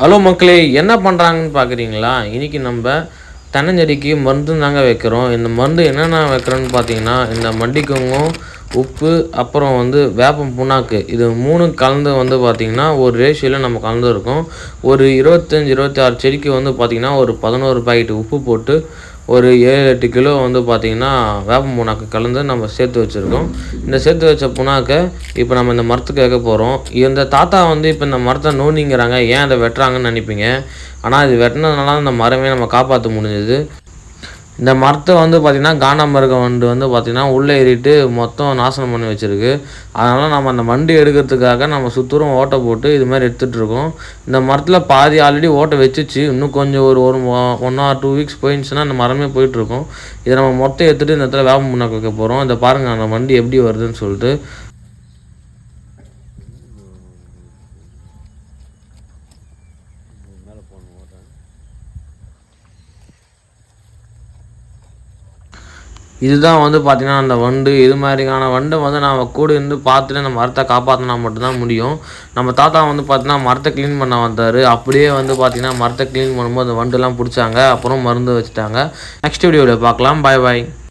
Hello மக்களே என்ன பண்ணுறாங்கன்னு பார்க்குறீங்களா இன்றைக்கி நம்ம தென்னஞ்செடிக்கு மருந்து தாங்க வைக்கிறோம். இந்த மருந்து என்னென்ன வைக்கிறோன்னு பார்த்தீங்கன்னா இந்த மண்டிக்குங்கும் உப்பு அப்புறம் வந்து வேப்பம் புண்ணாக்கு. இது மூணு கலந்து வந்து பார்த்திங்கன்னா ஒரு ரேஷியோவில் நம்ம கலந்துருக்கோம். ஒரு இருபத்தஞ்சி இருபத்தி ஆறு செடிக்கு வந்து பார்த்திங்கன்னா ஒரு பதினோரு பாக்கெட் உப்பு போட்டு ஒரு ஏழு எட்டு கிலோ வந்து பார்த்திங்கன்னா வேப்பம் புண்ணாக்கு கலந்து நம்ம சேர்த்து வச்சுருக்கோம். இந்த சேர்த்து வச்ச புண்ணாக்கை இப்போ நம்ம இந்த மரத்துக்கு வைக்க போகிறோம் இந்த தாத்தா வந்து இப்போ இந்த மரத்தை நோண்டிங்கிறாங்க. ஏன் அதை வெட்டுறாங்கன்னு நினைப்பீங்க. ஆனால் இது வெட்டினதுனால அந்த மரமே நம்ம காப்பாற்ற முடிஞ்சது. இந்த மரத்தை வந்து பார்த்திங்கன்னா காண்டாமிருகம் வண்டு வந்து பார்த்திங்கன்னா உள்ளே ஏறிட்டு மொத்தம் நாசனம் பண்ணி வச்சுருக்கு. அதனால் நம்ம அந்த வண்டு எடுக்கிறதுக்காக நம்ம சுத்தூரம் ஓட்டை போட்டு இது மாதிரி எடுத்துகிட்டு இருக்கோம். இந்த மரத்தில் பாதி ஆல்ரெடி ஓட்டை வச்சுச்சு. இன்னும் கொஞ்சம் ஒரு ஒரு ஒன் ஆர் டூ வீக்ஸ் போயிடுச்சுன்னா அந்த மரமே போயிட்டுருக்கோம் இதை நம்ம மொத்தம் எடுத்துகிட்டு இந்த இடத்துல வேப்பம் முன்னாக்க வைக்க போகிறோம் இதை பாருங்கள் அந்த வண்டி எப்படி வருதுன்னு சொல்லிட்டு. இதுதான் வந்து பார்த்திங்கன்னா அந்த வண்டு இது மாதிரியான வண்டை வந்து நம்ம கூட இருந்து பார்த்துட்டு அந்த மரத்தை காப்பாற்றினா மட்டும்தான் முடியும். நம்ம தாத்தா வந்து பார்த்தீங்கன்னா மரத்தை க்ளீன் பண்ண வந்தார். அப்படியே வந்து பார்த்திங்கன்னா மரத்தை க்ளீன் பண்ணும்போது அந்த வண்டுலாம் பிடிச்சாங்க. அப்புறம் மருந்து வச்சுட்டாங்க. நெக்ஸ்ட் வீடியோவில் பார்க்கலாம். பாய் பாய்